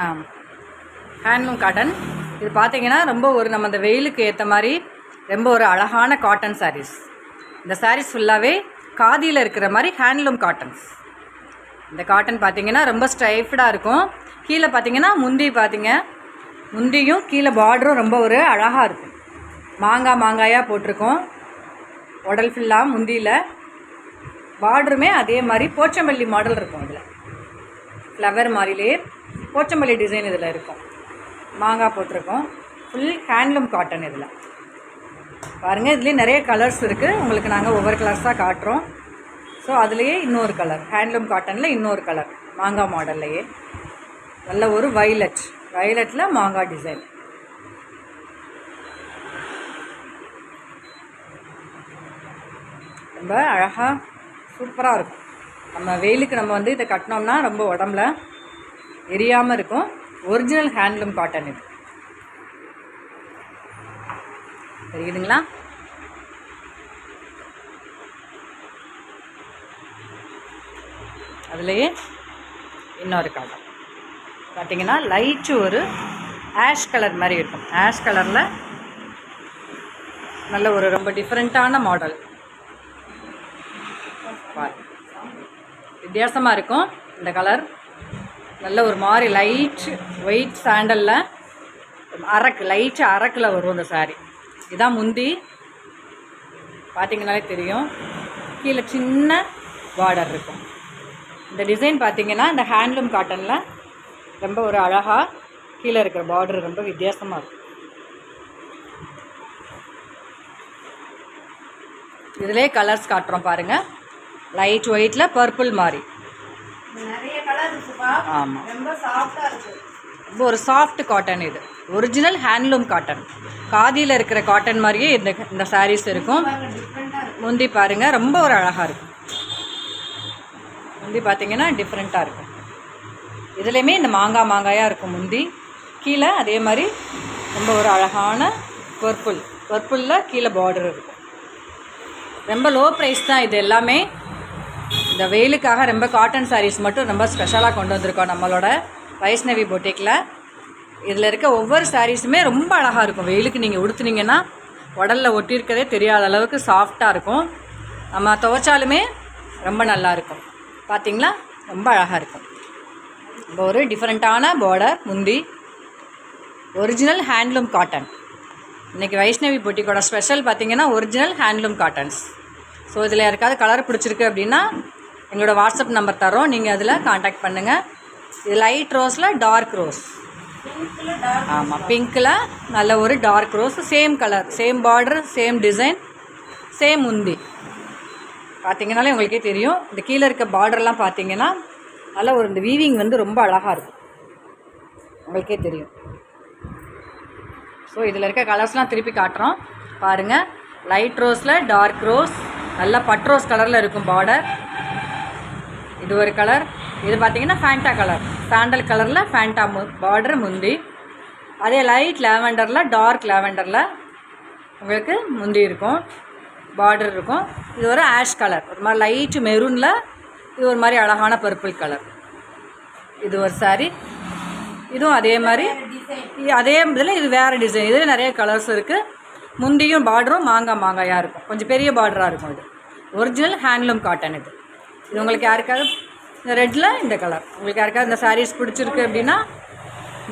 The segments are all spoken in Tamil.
ஆ ஹேண்ட்லூம் காட்டன் இது பார்த்தீங்கன்னா ரொம்ப ஒரு நம்ம அந்த வெயிலுக்கு ஏற்ற மாதிரி ரொம்ப ஒரு அழகான காட்டன் சாரீஸ் இந்த சாரீஸ் ஃபுல்லாகவே காதியில் இருக்கிற மாதிரி ஹேண்ட்லூம் காட்டன்ஸ் இந்த காட்டன் பார்த்தீங்கன்னா ரொம்ப ஸ்ட்ரைஃப்டாக இருக்கும். கீழே பார்த்தீங்கன்னா முந்தி பார்த்தீங்க முந்தியும் கீழே பார்டரும் ரொம்ப ஒரு அழகாக இருக்கும். மாங்காய் மாங்காயாக போட்டிருக்கோம். உடல் ஃபுல்லாக முந்தியில். பார்டருமே அதே மாதிரி போச்சம்பள்ளி மாடல் இருக்கும் இதில் ஃப்ளவர் மாதிரிலே போச்சம்பள்ளி டிசைன் இதில் இருக்கும். மாங்காய் போட்டிருக்கோம். ஃபுல் ஹேண்ட்லூம் காட்டன் இதில். பாருங்கள் இதுலேயே நிறைய கலர்ஸ் இருக்குது உங்களுக்கு நாங்கள் ஒவ்வொரு கலர்ஸாக காட்டுறோம். ஸோ அதுலேயே இன்னொரு கலர் ஹேண்ட்லூம் காட்டனில் இன்னொரு கலர் மாங்காய் மாடல்லையே நல்ல ஒரு வைலட் வைலட்டில் மாங்காய் டிசைன் ரொம்ப அழகாக சூப்பராக இருக்கும். நம்ம வெயிலுக்கு நம்ம வந்து இதை கட்டினோம்னா ரொம்ப உடம்புல எரியாமல் இருக்கும். ஒரிஜினல் ஹேண்ட்லூம் காட்டன் இது. தெரியுதுங்களா? அதுலேயே இன்னொரு காட்டன் பார்த்தீங்கன்னா லைட்டு ஒரு ஆஷ் கலர் மாதிரி இருக்கும். ஆஷ் கலரில் நல்ல ஒரு ரொம்ப டிஃப்ரெண்ட்டான மாடல் வித்தியாசமாக இருக்கும். இந்த கலர். நல்ல ஒரு மாதிரி லைட் ஒயிட் சாண்டலில் அரக்கு லைட் அரக்கில் வரும் இந்த saree. இதான் முந்தி. பார்த்தீங்கனாலே தெரியும். கீழே சின்ன பார்டர் இருக்கும். இந்த டிசைன் பார்த்தீங்கன்னா இந்த ஹேண்ட்லூம் காட்டனில் ரொம்ப ஒரு அழகாக கீழே இருக்கிற பார்டர் ரொம்ப வித்தியாசமாக இருக்கும். இதிலே கலர்ஸ் காட்டுறோம் பாருங்கள் லைட் ஒயிட்டில் பர்பிள் மாதிரி ஆமாம் ரொம்ப ஒரு சாஃப்ட் காட்டன் இது. ஒரிஜினல் ஹேண்ட்லூம் காட்டன் காதியில் இருக்கிற காட்டன் மாதிரியே இந்த இந்த sarees இருக்கும். முந்தி பாருங்கள் ரொம்ப ஒரு அழகாக இருக்கும் முந்தி பார்த்தீங்கன்னா டிஃப்ரெண்ட்டாக இருக்கும். இதுலேயுமே இந்த மாங்காய் மாங்காயாக இருக்கும் முந்தி. கீழே அதே மாதிரி ரொம்ப ஒரு அழகான பர்பிள் பர்பிளில் கீழே பார்டர் இருக்கும். ரொம்ப லோ ப்ரைஸ் தான் இது எல்லாமே. இந்த வெயிலுக்காக ரொம்ப காட்டன் சாரீஸ் மட்டும் ரொம்ப ஸ்பெஷலாக கொண்டு வந்திருக்கோம் நம்மளோட வைஷ்ணவி பொட்டிக்கில் இதில் இருக்க ஒவ்வொரு சாரீஸுமே ரொம்ப அழகாக இருக்கும். வெயிலுக்கு நீங்கள் உடுத்துனீங்கன்னா உடலில் ஒட்டியிருக்கதே தெரியாத அளவுக்கு சாஃப்டாக இருக்கும். நம்ம துவைச்சாலுமே ரொம்ப நல்லா இருக்கும். பார்த்தீங்களா ரொம்ப அழகாக இருக்கும். இப்போ ஒரு டிஃப்ரெண்ட்டான பார்டர் முந்தி ஒரிஜினல் ஹேண்ட்லூம் காட்டன் இன்றைக்கி வைஷ்ணவி பொட்டிக்கோட ஸ்பெஷல் பார்த்தீங்கன்னா ஒரிஜினல் ஹேண்ட்லூம் காட்டன்ஸ் ஸோ இதில் யாருக்காவது கலர் பிடிச்சிருக்கு அப்படின்னா எங்களோட வாட்ஸ்அப் நம்பர் தரோம் நீங்கள் அதில் காண்டாக்ட் பண்ணுங்கள் இது லைட் ரோஸில் டார்க் ரோஸ் ஆமாம் பிங்க்கில் நல்ல ஒரு dark rose same colour same border same design same உந்தி. பார்த்தீங்கனாலே உங்களுக்கே தெரியும். இந்த கீழே இருக்க பார்டர்லாம் பார்த்தீங்கன்னா நல்ல ஒரு இந்த வீவிங் வந்து ரொம்ப அழகாக இருக்கும். உங்களுக்கே தெரியும். ஸோ இதில் இருக்க கலர்ஸ்லாம் திருப்பி காட்டுறோம். பாருங்கள் லைட் ரோஸில் டார்க் ரோஸ் நல்ல பட் ரோஸ் கலரில் இருக்கும் பார்டர் இது ஒரு கலர் இது பார்த்தீங்கன்னா ஃபேண்டா கலர் சாண்டல் கலரில் ஃபேண்டா மு பார்டர் முந்தி. அதே லைட் லேவெண்டரில் டார்க் லேவெண்டரில் உங்களுக்கு முந்தி இருக்கும். பார்டர் இருக்கும். இது ஒரு ஆஷ் கலர் ஒரு மாதிரி லைட்டு மெரூனில் இது ஒரு மாதிரி அழகான பர்பிள் கலர் இது ஒரு சாரீ இதுவும் அதே மாதிரி. அதே இதில் இது வேறு டிசைன் இதில் நிறைய கலர்ஸ் இருக்குது முந்தியும் பார்டரும் மாங்காய் மாங்காயாக இருக்கும். கொஞ்சம் பெரிய பார்டராக இருக்கும் இது. ஒரிஜினல் ஹேண்ட்லூம் காட்டன் இது. இது உங்களுக்கு யாருக்காவது இந்த ரெட்டில் இந்த கலர் உங்களுக்கு யாருக்காவது இந்த சாரீஸ் பிடிச்சிருக்கு அப்படின்னா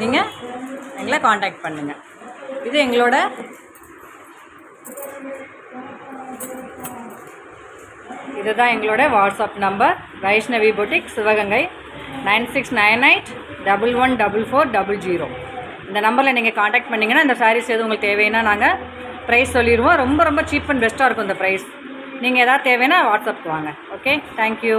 நீங்கள் எங்களை காண்டாக்ட் பண்ணுங்கள் இது எங்களோட இதுதான் எங்களோட WhatsApp number Vaishnavi boutique Sivaganga nine six nine eight double one double four double zero. இந்த நம்பரில் நீங்கள் காண்டாக்ட் பண்ணிங்கன்னா இந்த சாரீஸ் எதுவும் உங்களுக்கு தேவைன்னா நாங்கள் ப்ரைஸ் சொல்லிடுவோம். ரொம்ப ரொம்ப சீப் அண்ட் பெஸ்ட்டாக இருக்கும் இந்த ப்ரைஸ் நீங்கள் எதாவது தேவைன்னா வாட்ஸ்அப்க்கு வாங்க. Okay thank you